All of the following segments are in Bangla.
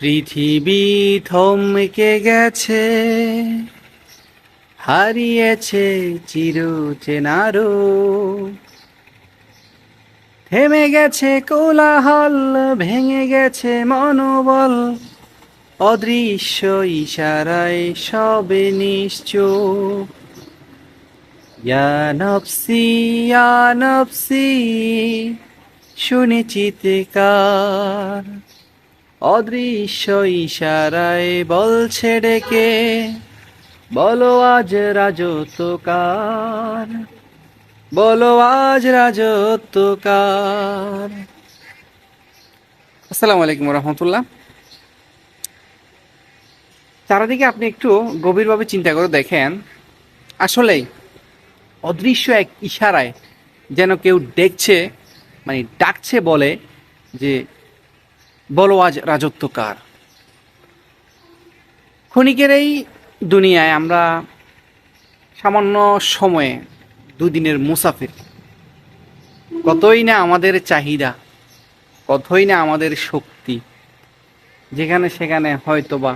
পৃথিবী থমকে গেছে, হারিয়েছে চির চেনারো থেমে গেছে কোলাহল, ভেঙে গেছে মনোবল, অদৃশ্য ইশারায় সবে নিশ্চুপ। ইয়া নফসি ইয়া নফসি শুনে চিৎকার অদৃশ্য ইশারায় বলছে ডেকে বলো আজ রাজত্বকার। বলো আজ রাজত্বকার। আসসালামু আলাইকুম রহমতুল্লাহ। চারিদিকে আপনি একটু গভীরভাবে চিন্তা করে দেখেন, আসলেই অদৃশ্য এক ইশারায় যেন কেউ দেখছে মানে ডাকছে বলে যে বলো আজ রাজত্বকার ক্ষণিকের এই দুনিয়ায় আমরা সামান্য সময়ে দুদিনের মুসাফির। কতই না আমাদের চাহিদা, কতই না আমাদের শক্তি, যেখানে সেখানে হয়তোবা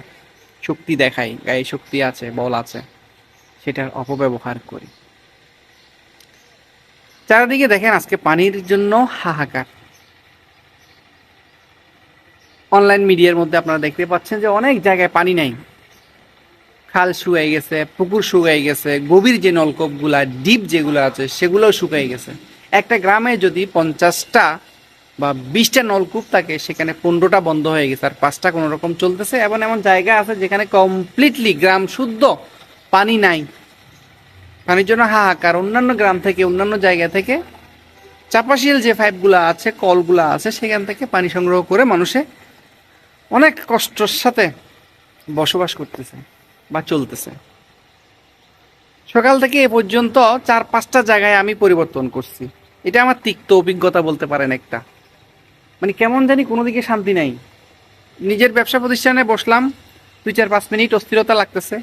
শক্তি দেখাই, গায়ে শক্তি আছে, বল আছে, সেটার অপব্যবহার করি। চারিদিকে দেখেন আজকে পানির জন্য হাহাকার। অনলাইন মিডিয়ার মধ্যে আপনারা দেখতে পাচ্ছেন যে অনেক জায়গায় পানি নাই। খাল শুকাই গেছে, পুকুর শুকাই গেছে, গভীর যে নলকূপগুলা ডিপ যেগুলো আছে, সেগুলোও শুকাই গেছে। একটা গ্রামে যদি পঞ্চাশটা বা বিশটা নলকূপ থাকে, সেখানে পনেরোটা বন্ধ হয়ে গেছে আর পাঁচটা কোনো রকম চলতেছে। এমন এমন জায়গা আছে যেখানে কমপ্লিটলি গ্রাম শুদ্ধ, পানি নাই। পানির জন্য হাহাকার। অন্যান্য গ্রাম থেকে, অন্যান্য জায়গা থেকে চাপাশিল যে পাইপগুলো আছে, কলগুলো আছে, সেখান থেকে পানি সংগ্রহ করে মানুষে অনেক কষ্টর সাথে বসবাস করতেছে বা চলতেছে। সকাল থেকে এ পর্যন্ত চার, পাঁচটা জায়গায় আমি পরিবর্তন করছি। এটা আমার তিক্ত অভিজ্ঞতা বলতে পারেন একটা। মানে কেমন জানি কোনো দিকে শান্তি নাই। নিজের ব্যবসা প্রতিষ্ঠানে বসলাম, দুই চার, পাঁচ মিনিট অস্থিরতা লাগতেছে।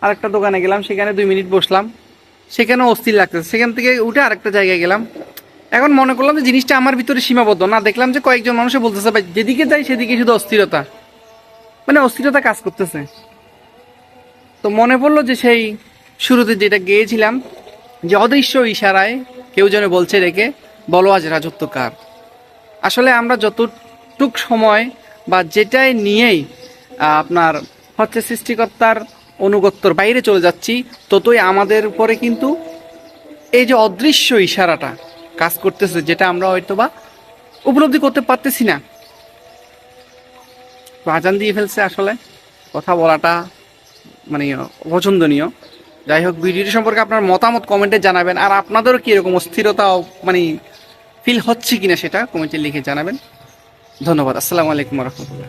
আরেকটা দোকানে গেলাম, সেখানে দুই মিনিট বসলাম। সেখানেও অস্থির লাগতেছে। সেখান থেকে উঠে আরেকটা জায়গায় গেলাম। এখন মনে করলাম যে জিনিসটা আমার ভিতরে সীমাবদ্ধ। না, দেখলাম যে কয়েকজন মানুষে বলতেছে, ভাই, যেদিকে যাই সেদিকে শুধু অস্থিরতা। মানে অস্থিরতা কাজ করতেছে। তো মনে পড়ল যে সেই শুরুতে যেটা গেয়েছিলাম, যে অদৃশ্য ইশারায় কেউ যেন বলছে রেখে বলো আজ রাজত্ব কার? আসলে আমরা যতটুক সময় বা যেটাই নিয়েই আপনার হচ্ছে সৃষ্টিকর্তার অনুগত্যর বাইরে চলে যাচ্ছি, ততই আমাদের উপরে কিন্তু এই যে অদৃশ্য ইশারাটা কাজ করতেছে, যেটা আমরা হয়তো বা উপলব্ধি করতে পারতেছি না। আজান দিয়ে ফেলছে আসলে, কথা বলাটা মানে পছন্দনীয় যাই হোক, ভিডিওটি সম্পর্কে আপনার মতামত কমেন্টে জানাবেন, আর আপনাদেরও কি এরকম অস্থিরতা মানে ফিল হচ্ছে কিনা সেটা কমেন্টে লিখে জানাবেন। ধন্যবাদ, আসসালামু আলাইকুম রহমতুল্লাহ।